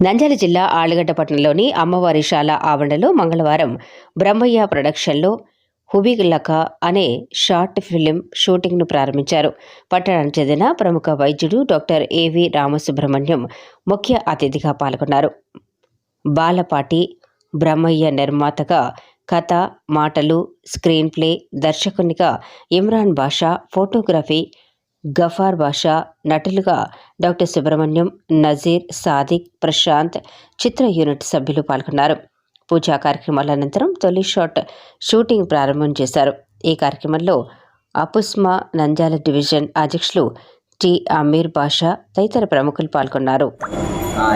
నంద్యాల జిల్లా ఆళ్ళగడ్డపట్నంలోని అమ్మవారి శాల ఆవరణలో మంగళవారం బ్రహ్మయ్య ప్రొడక్షన్లో హుబీలక అనే షార్ట్ ఫిలిం షూటింగ్ను ప్రారంభించారు. పట్టణానికి చెందిన ప్రముఖ వైద్యుడు డాక్టర్ ఏవి రామసుబ్రహ్మణ్యం ముఖ్య అతిథిగా పాల్గొన్నారు. బాలపాటి బ్రహ్మయ్య నిర్మాతగా కథ మాటలు స్క్రీన్ ప్లే దర్శకునిగా ఇమ్రాన్ బాషా ఫోటోగ్రఫీ గఫార్ బాషా నటులుగా డాక్టర్ సుబ్రహ్మణ్యం నజీర్ సాదిక్ ప్రశాంత్ చిత్ర యూనిట్ సభ్యులు పాల్గొన్నారు. పూజా కార్యక్రమాల అనంతరం తొలి షాట్ షూటింగ్ ప్రారంభం చేశారు. ఈ కార్యక్రమంలో అపుస్మా నంద్యాల డివిజన్ అధ్యక్షులు టి అమీర్ బాషా తదితర ప్రముఖులు పాల్గొన్నారు.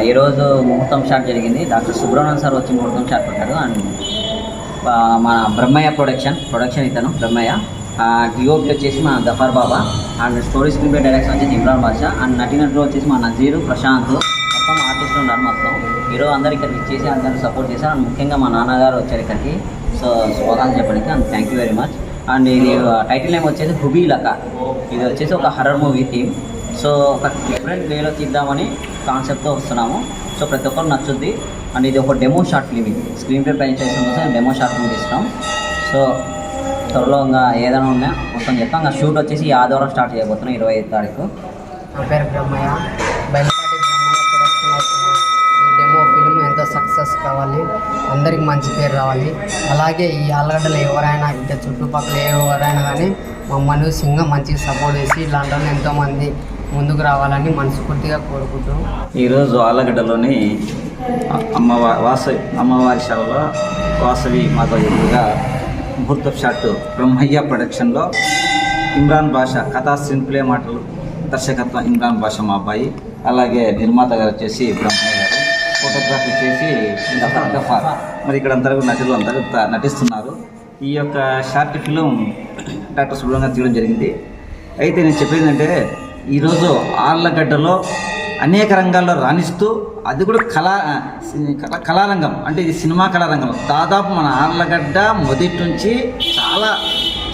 ఈరోజు ముహూర్తం షాట్ జరిగింది. డాక్టర్ సుబ్రహ్మణ్యం సార్ వచ్చి ముహూర్తం షాట్ పెట్టారు అండ్ మన బ్రహ్మయ్య ప్రొడక్షన్ ప్రొడక్షన్ ఇతను బ్రహ్మయ్య. డిఓపి వచ్చేసి మన Gaffar Baba and story screenplay direction వచ్చేసి ఇమ్రాన్ బాషా అండ్ నటినట్లు వచ్చేసి మా నజీరు ప్రశాంత్ మొత్తం ఆర్టిస్టులు ఉన్నారు మొత్తం. ఈరోజు అందరు ఇక్కడికి ఇచ్చేసి అందరూ సపోర్ట్ చేశారు. అండ్ ముఖ్యంగా మా నాన్నగారు వచ్చారు ఇక్కడికి. సో స్వాగతం చెప్పడానికి and thank you very much and ఇది టైటిల్ నేమ్ వచ్చేసి హుబీ లక ఇది వచ్చేసి ఒక హర్రర్ మూవీ థీమ్ సో ఒక డిఫరెంట్ వేలో తీద్దామని కాన్సెప్ట్తో వస్తున్నాము. సో ప్రతి ఒక్కరు నచ్చుద్ది. అండ్ ఇది ఒక డెమో షార్ట్ ఫిలిం ఇది. స్క్రీన్ ప్లే ప్రజెంటేషన్ కోసం డెమో షార్ట్ ఫిలిం తీస్తున్నాం సో త్వరలో ఇంకా ఏదైనా ఉన్నా మొత్తం చెప్తాం. ఇంకా షూట్ వచ్చేసి ఈ ఆదివారం స్టార్ట్ చేయబోతున్నాం ఇరవై ఐదు తారీఖు. నా పేరు బ్రహ్మయ్య. బయలుపాటి బ్రహ్మయ్య ప్రొడక్షన్ అవుతుంది ఈ డెమో ఫిల్మ్ ఎంతో సక్సెస్ కావాలి అందరికి మంచి పేరు రావాలి. అలాగే ఈ ఆలగడ్డలో ఎవరైనా ఇంకా చుట్టుపక్కల ఎవరైనా కానీ మమ్మల్ని సింగం మంచిగా సపోర్ట్ చేసి ఇలాంటి వాళ్ళు ఎంతోమంది ముందుకు రావాలని మనస్ఫూర్తిగా కోరుకుంటున్నాం. ఈరోజు ఆళ్ళగడ్డలోని అమ్మవారి వాసవి అమ్మవారి శాలలో వాసవి మాత ఎదురుగా ముహూర్త షాట్ బ్రహ్మయ్య ప్రొడక్షన్లో ఇమ్రాన్ బాషా కథా స్క్రీన్ ప్లే మాటలు దర్శకత్వం ఇమ్రాన్ బాషా మా అబ్బాయి అలాగే నిర్మాత గారు వచ్చేసి బ్రహ్మయ్య గారు. ఫోటోగ్రఫీ చేసి గఫార్ గఫార్ మరి ఇక్కడ అందరూ నటులు అందరూ నటిస్తున్నారు. ఈ యొక్క షార్ట్ ఫిలిం డాక్టర్ సుబ్రహ్మణ్యం తీయడం జరిగింది. అయితే నేను చెప్పేది ఏంటంటే ఈరోజు ఆళ్ళగడ్డలో అనేక రంగాల్లో రాణిస్తూ అది కూడా కళా కళారంగం. అంటే ఇది సినిమా కళారంగం. దాదాపు మన ఆళ్ళగడ్డ మొదటి నుంచి చాలా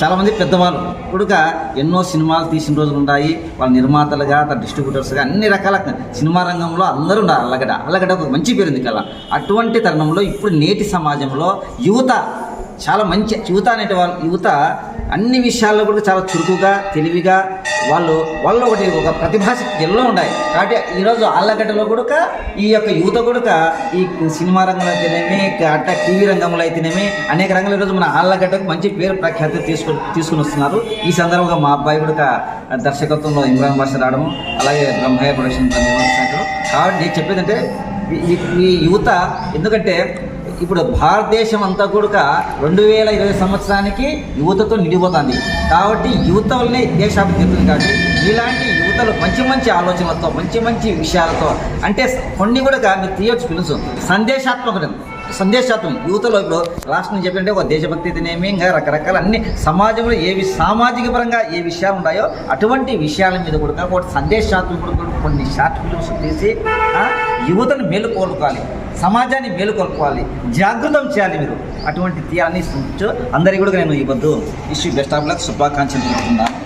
చాలామంది పెద్దవాళ్ళు ఇప్పుడుగా ఎన్నో సినిమాలు తీసిన రోజులు ఉన్నాయి. వాళ్ళ నిర్మాతలుగా డిస్ట్రిబ్యూటర్స్గా అన్ని రకాల సినిమా రంగంలో అందరూ ఉన్నారు అల్లగడ్డ అల్లగడ్డ ఒక మంచి పేరు ఉంది కళ. అటువంటి తరుణంలో ఇప్పుడు నేటి సమాజంలో యువత చాలా మంచి యువత అనేటి వాళ్ళు యువత అన్ని విషయాల్లో కూడా చాలా చురుకుగా తెలివిగా వాళ్ళు వాళ్ళు ఒకటి ఒక ప్రతిభాశక్తి ఎన్నో ఉన్నాయి కాబట్టి ఈరోజు ఆళ్ళగడ్డలో కూడా ఈ యొక్క యువత కూడా ఈ సినిమా రంగంలో అయితేనేమి అట్ట టీవీ రంగంలో అయితేనేమి అనేక రంగాలు ఈరోజు మన ఆళ్ళగడ్డకు మంచి పేరు ప్రఖ్యాతి తీసుకు తీసుకుని వస్తున్నారు. ఈ సందర్భంగా మా అబ్బాయి కూడా దర్శకత్వంలో ఇమ్రాన్ భాష రావడం అలాగే బ్రహ్మయ్య ప్రొడక్షన్ కాబట్టి నేను చెప్పేదంటే ఈ యువత ఎందుకంటే ఇప్పుడు భారతదేశం అంతా కూడా రెండు వేల ఇరవై సంవత్సరానికి యువతతో నిండిపోతుంది. కాబట్టి యువత వల్లనే దేశాభివృద్ధి చెందుతుంది కాబట్టి ఇలాంటి యువతలు మంచి మంచి ఆలోచనలతో మంచి మంచి విషయాలతో అంటే కొన్ని కూడా మీరు తీయొచ్చు పిలుసు. సందేశాత్మకం సందేశాత్మకం. యువతలో ఇప్పుడు రాష్ట్రం చెప్పంటే ఒక దేశభక్తి అయితేనేమి ఇంకా రకరకాల అన్ని సమాజంలో ఏవి సామాజిక పరంగా ఏ విషయాలు ఉన్నాయో అటువంటి విషయాల మీద కూడా ఒకటి సందేశాత్మక కొన్ని షార్ట్ ఫిల్మ్స్ తీసి యువతను మేలుకోలుకోవాలి సమాజాన్ని మేలుకొల్పుకోవాలి జాగృతం చేయాలి మీరు. అటువంటి తీయాలని అందరికీ కూడా నేను ఈ పొద్దు ఇష్యూ బెస్ట్ ఆఫ్ లక్. శుభాకాంక్షలు తెలుపుతున్నాను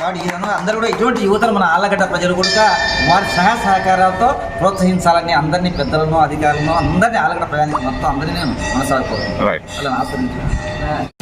కాబట్టి ఈ రంగంలో అందరూ కూడా ఇటువంటి యువతను మన ఆళ్ళగడ్డ ప్రజలు కూడా వారి సహాయ సహకారాలతో ప్రోత్సహించాలని అందరినీ పెద్దలను అధికారులను అందరినీ ఆళ్ళగడ్డ ప్రజానికి మొత్తం అందరినీ నేను Right. అలా ఆశ్రయించాను